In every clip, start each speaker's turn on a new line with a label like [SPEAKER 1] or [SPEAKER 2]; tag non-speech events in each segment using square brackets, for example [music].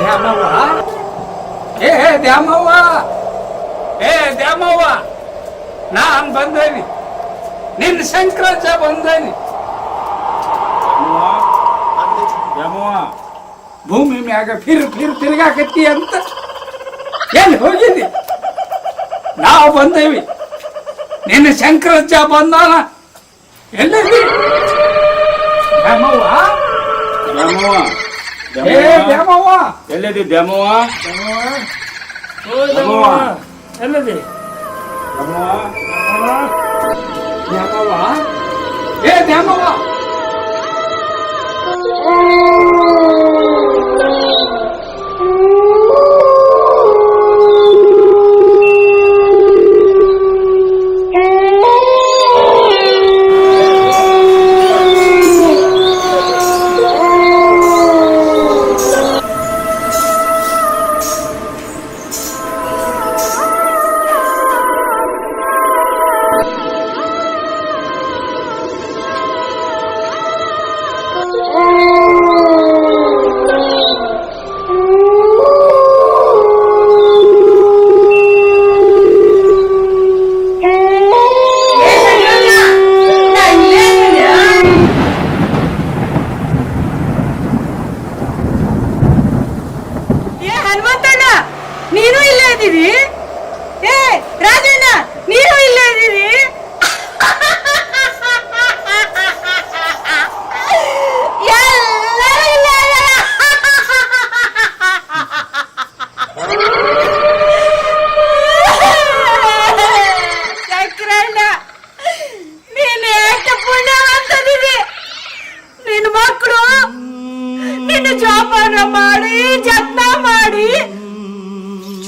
[SPEAKER 1] ದ್ಯಾಮವ್ವ? ಏ ದ್ಯಾಮವ್ವ! ಏ, ದ್ಯಾಮವ್ವ! ನಾನ್ ಬಂದೇನಿ. ನಿನ್ನ ಶಂಕರಾಜ ಬಂದೇನಿ.
[SPEAKER 2] ಯಮವ
[SPEAKER 1] ಭೂಮಿ ಮ್ಯಾಗ ಫಿರ್ ಫಿರ್ ತಿರ್ಗಾಕತ್ತಿ ಅಂತ ಎಲ್ಲಿ ಹೋಗಿದ್ದಿ? ನಾವು ಬಂದೇವಿ. ನಿನ್ನ ಶಂಕರಜ್ಜ ಬಂದಾನ. ಎಲ್ಲಿದ್ದಿ? ದ್ಯಾಮವ್ವ?
[SPEAKER 2] ಯಮವ
[SPEAKER 1] ದ್ಯಾಮವ್ವ
[SPEAKER 2] ಎಲ್ಲಿದಿ ದ್ಯಾಮವ
[SPEAKER 3] ಎಲ್ಲದಿ
[SPEAKER 2] ಯಮವ
[SPEAKER 1] ದ್ಯಾಮವ್ವ ಏ ದ್ಯಾಮವ್ವ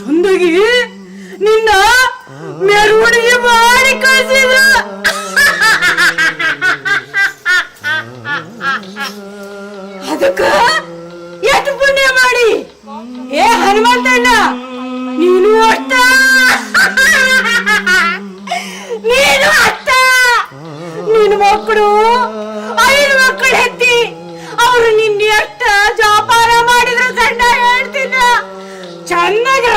[SPEAKER 4] ಚಂದಗಿ ನಿನ್ನ ಮೆರವಣಿಗೆ ಮಾಡಿ ಕಳಿಸಿದ್ರು. ಅದಕ್ಕ ಎಷ್ಟು ಪುಣ್ಯ ಮಾಡಿ. ಏ ಹನುಮಂತಣ್ಣ, ನೀನು ಅಷ್ಟ. ನೀನು ಅಷ್ಟ. ನಿನ್ನ ಮಕ್ಕಳು, ಐದು ಮಕ್ಕಳು ಹೆತ್ತಿ, ಅವರು ನಿನ್ನ ಎಷ್ಟ ಜೋಪಾನ ಮಾಡಿದ್ರು ಗಂಡ ಹೇಳ್ತಿದ್ದ ಚೆನ್ನಾಗಿ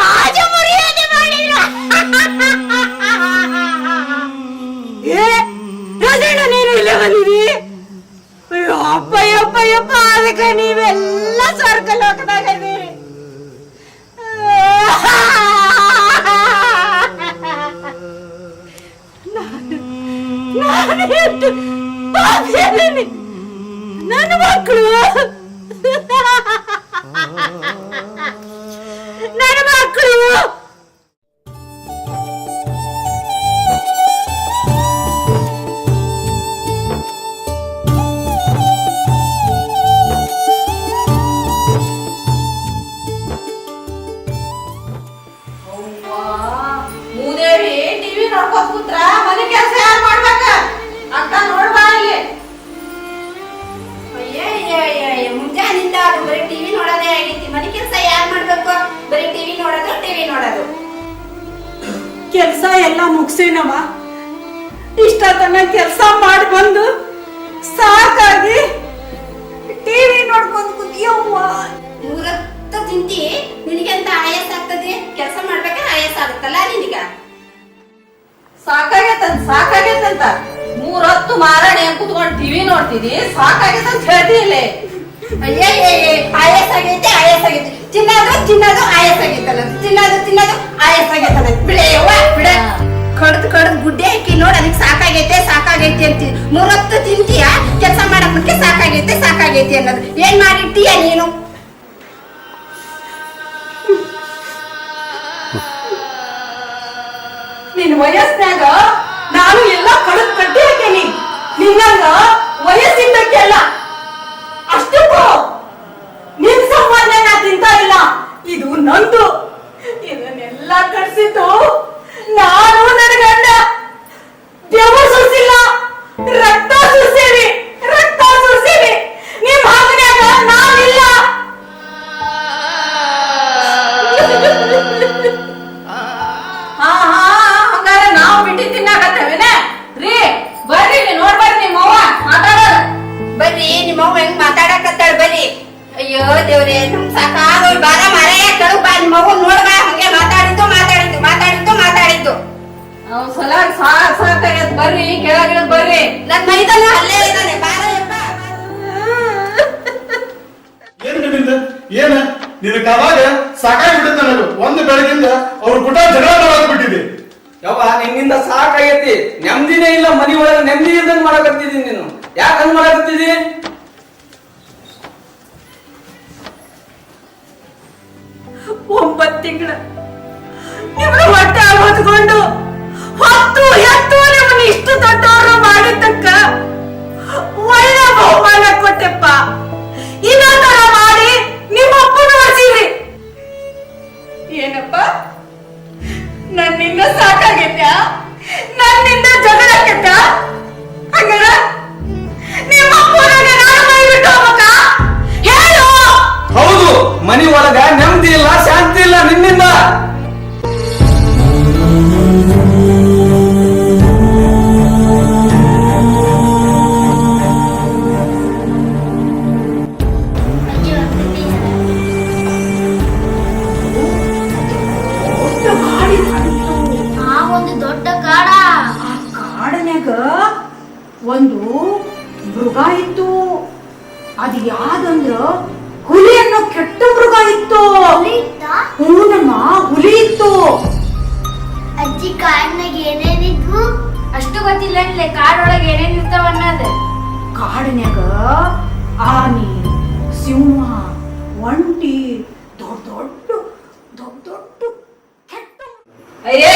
[SPEAKER 4] ಅಯ್ಯೋ ಅಪ್ಪ ಯಪ್ಪ ಯಪ್ಪ ಅದಕ್ಕೆ ನೀವೆಲ್ಲ ಸ್ವರ್ಗ ಲೋಕದಾಗ ಇದೀರಿ ನಾನು ಎಷ್ಟು ಪಾಪಿಯದ್ದೀನಿ. ನನ್ನ ಮಕ್ಕಳು ನನ್ನ ಮಕ್ಕಳು ಎಲ್ಲ ಮುಗಿಸೇನವ? ಇಷ್ಟ ತನ ಕೆಲಸ ಮಾಡಿ ಬಂದು ಸಾಕಾಗಿ ಟಿವಿ ನೋಡ್ಕೊಂಡು ಕುದಿಯವ್ವ
[SPEAKER 5] ಮೂರತ್ತು ತಿಂತಿ ನಿನಗೆಂತ ಆಯಾಸ ಆಗ್ತದೆ? ಕೆಲಸ ಮಾಡ್ಬೇಕಾ ಆಯಾಸ ಆಗುತ್ತಲ್ಲ ನಿನಗ?
[SPEAKER 6] ಸಾಕಾಗೈತಂತ ಸಾಕಾಗೈತಂತ ಮೂರೊತ್ತು ಮಾರಾಣಿ ಕುತ್ಕೊಂಡು ಟಿವಿ ನೋಡ್ತಿದಿ ಸಾಕಾಗೈತಂತ ಹೇಳ್ತಿ ಇಲ್ಲಿ.
[SPEAKER 5] ಅಯ್ಯಯ್ಯಯ್ಯ ಆಯಾಸ ಆಗೈತೆ ಆಯಾಸ ಆಗೈತೆ ತಿನ್ನೋದು ತಿನ್ನೋದು ಆಯಾಸ ಆಗೈತಲ್ಲ. ತಿನ್ನೋದು ತಿನ್ನೋದು ಆಯಾಸ ಆಗೈತಲ್ಲ. ಬಿಡೆ ಯವ್ವ ಬಿಡ. ಕಡ್ದು ಕಡ್ದು ಗುಡ್ಡೆ ಹಾಕಿ ನೋಡಿ ಅದಕ್ಕೆ ಸಾಕಾಗೈತೆ ಸಾಕಾಗೈತೆ ಅಂತೀವಿ ಮೂರೊತ್ತು ತಿಂತೀಯ ಕೆಲಸ ಮಾಡಕ್ಕೆ ಸಾಕಾಗೈತೆ ಸಾಕಾಗೈತೆ ಅನ್ನೋದು. ಏನ್ ಮಾಡಿಟ್ಟೀಯ ನೀನು?
[SPEAKER 4] ನಿನ್ ವಯಸ್ಸಿನಾಗ ನಾನು ಎಲ್ಲ ಕಡದ್ ಕಟ್ಟಿ ಹಾಕೇನಿ ನಿನ್ನಂಗ ವಯಸ್ಸಿದ್ದಕ್ಕೆಲ್ಲ
[SPEAKER 5] ಅಯ್ಯೋ ದೇವ್ರೆ ನಮ್ ಸಾಕಾಗೋಯ್ ಬಾರ ಮರೆ ಕೆಳಗ್ ಬಾ ನಿಮ್ಮ ಮಗು ಮವ್ವ ಬಾ ಹಂಗೆ ಮಾತಾಡಿದ್ದು
[SPEAKER 6] ಮಾತಾಡಿದ್ದು ಮಾತಾಡಿದ್ದು ಮಾತಾಡಿದ್ದು. ಅವ್ನ್ ಸಲ ಸಾಕ್ ಸಾಕಾಗದ್ ಬರ್ರಿ ಕೆಳಗಿಳಗ್ ಬರ್ರಿ.
[SPEAKER 5] ನನ್ ಮೈದಲ್ಲ ಅಲ್ಲೇ ಇದ್ದಾನೆ ಬಾರ.
[SPEAKER 7] ಏನ್ ನಿಮ್ಮಿಂದ ಏನ? ನಿನ್ನ ಅವಾಗ ಸಾಕಾಗ್ಬಿಟ್ಟಿದ್ದ ನನಗೆ ಒಂದು ಬೆಳಗಿಂದ ಅವ್ರ ಕುಟ ಜಗಳ ಮಾಡಾಕ್ಬಿಟ್ಟಿದೆ
[SPEAKER 1] ಯವ್ವ ನಿನ್ನಿಂದ ಸಾಕಾಗೈತಿ. ನೆಮ್ಮದಿನೇ ಇಲ್ಲ ಮನಿ ಒಳಗೆ ನೆಮ್ಮದಿ ಇಲ್ದಂಗ್ ಮಾಡಕತ್ತಿದೀನಿ ನೀನು. ಯಾಕೆ ಹಂಗ್ ಮಾಡಕತ್ತಿದಿ
[SPEAKER 4] ಒಂಬತ್ತು ತಿಂಗಳ. ನಿಮ್ಮ ಹೊಟ್ಟೆ ಹೊತ್ಕೊಂಡು ಹತ್ತು ಎತ್ತು ನಿಮ್ಮನ್ನ ಇಷ್ಟು ದೊಡ್ಡವರು ಮಾಡಿದ್ದಕ್ಕ ಒಳ್ಳೆ ಬಹುಮಾನ ಕೊಟ್ಟೆಪ್ಪ. ನನ್ನಿಂದ ಸಾಕಾಗೈತ್ಯಾ ನನ್ನಿಂದ ಜಗಳ ಕೆಟ್ಟ ಹಂಗಾರ ನಿಮ್ಮ ಹೇಳು!
[SPEAKER 1] ಹೌದು ಮನಿ ಒಳಗ
[SPEAKER 4] ಇತ್ತು ಹೂನಮ್ಮ ಹುಲಿ ಇತ್ತು
[SPEAKER 8] ಅಜ್ಜಿ ಕಾಡಿನಾಗ ಏನೇನಿದ್ವು? ಅಷ್ಟು ಗೊತ್ತಿಲ್ಲ ಕಾಡೊಳಗ ಏನೇನು ಇರ್ತಾವ ಅನ್ನೋದು.
[SPEAKER 4] ಕಾಡಿನ್ಯಾಗ ಆನೆ ಸಿಂಹ ಒಂಟಿ ದೊಡ್ಡ ದೊಡ್ಡ ದೊಡ್ಡ ದೊಡ್ಡ ಕೆಟ್ಟ
[SPEAKER 6] ಅಯ್ಯೇ!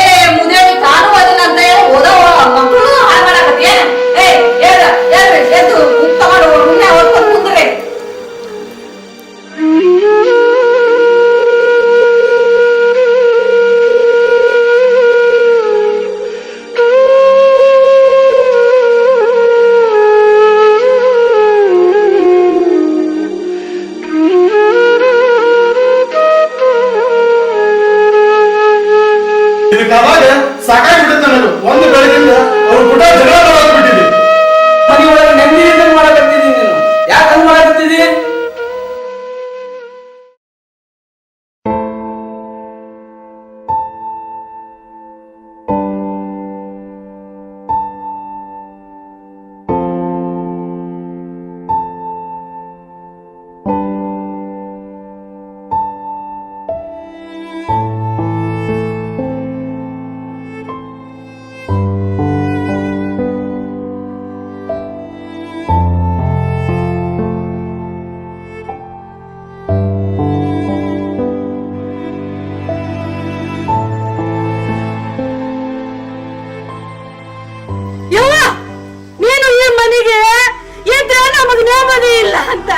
[SPEAKER 4] ನಮಗ್ ಇಲ್ಲ ಅಂತ.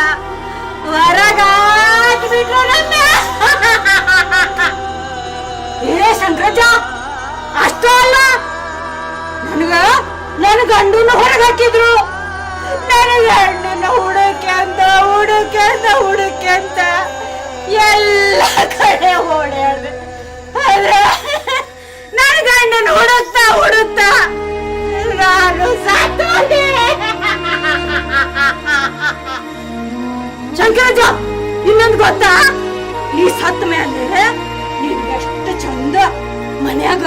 [SPEAKER 4] ಏ ಶಂಕರಜ್ಜ ಅಷ್ಟೂ ಅಲ್ಲ. ನನಗ ನನ್ನ ಗಂಡನ ಹೊರಗೆ ಹಾಕಿದ್ರು. ನನ್ನ ಗಂಡನ ಹುಡುಕೆ ಅಂತ ಹುಡುಕೆ ಅಂತ ಹುಡುಕೆ ಅಂತ ಎಲ್ಲ ಕಡೆ ಗೊತ್ತಾ ನೀ ಸತ್ತ ಮೇಲೆ ನೀನ್ ಎಷ್ಟು ಚಂದ ಮನ್ಯಾಗ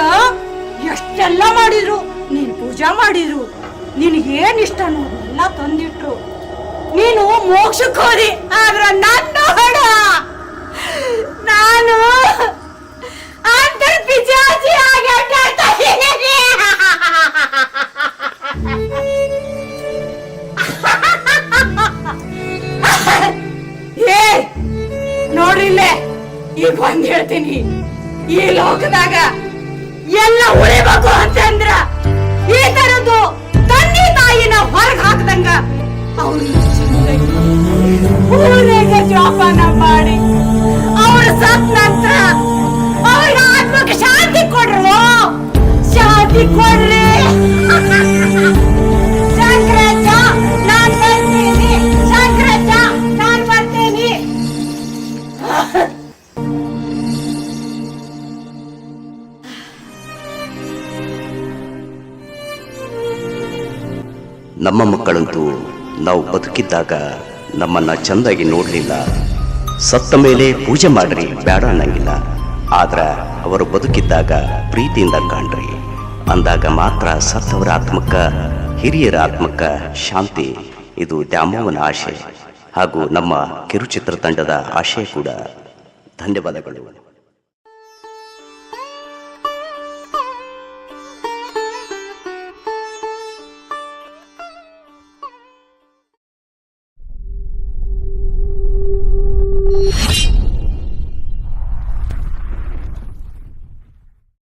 [SPEAKER 4] ಎಷ್ಟೆಲ್ಲ ಮಾಡಿದ್ರು, ನೀನ್ ಪೂಜಾ ಮಾಡಿದ್ರು ನಿನಗೇನ್ ಇಷ್ಟ ಎಲ್ಲ ತಂದಿಟ್ರು. ನೀನು ಮೋಕ್ಷಕ್ಕೆ ಹೋದಿ, ಆದ್ರ ನನ್ನ ಹಣ. ನಾನು ಅಂತರ್ ಪಿಚಾಚಿ ಆಗಿ ಅಡ್ಡಾಡ್ತಾ [laughs] ಈಗ ಒಂದ್ ಹೇಳ್ತೀನಿ. ಈ ಲೋಕದಾಗ ಎಲ್ಲ ಉಳಿಬೇಕು ಅಂತಂದ್ರ ಈ ತರದ್ದು ತಂದೆ ತಾಯಿನ ಹೊರಗ್ ಹಾಕ್ದಂಗ ಅವ್ರಿಗೆ ಜೋಪಾನ ಮಾಡಿ ಅವ್ರ ಸತ್ ನಂತರ
[SPEAKER 9] ನಮ್ಮ ಮಕ್ಕಳಂತೂ ನಾವು ಬದುಕಿದ್ದಾಗ ನಮ್ಮನ್ನ ಚೆಂದಾಗಿ ನೋಡಲಿಲ್ಲ. ಸತ್ತ ಮೇಲೆ ಪೂಜೆ ಮಾಡ್ರಿ, ಬೇಡ ಅನ್ನಂಗಿಲ್ಲ. ಆದ್ರೆ ಅವರು ಬದುಕಿದ್ದಾಗ ಪ್ರೀತಿಯಿಂದ ಕಾಣ್ರಿ. ಅಂದಾಗ ಮಾತ್ರ ಸತ್ತವರ ಆತ್ಮಕ್ಕ, ಹಿರಿಯರ ಆತ್ಮಕ್ಕ ಶಾಂತಿ, ಇದು ದ್ಯಾಮವ್ವನ ಆಶೆ ಹಾಗೂ ನಮ್ಮ ಕಿರುಚಿತ್ರ ತಂಡದ ಆಶಯ ಕೂಡ. ಧನ್ಯವಾದಗಳು.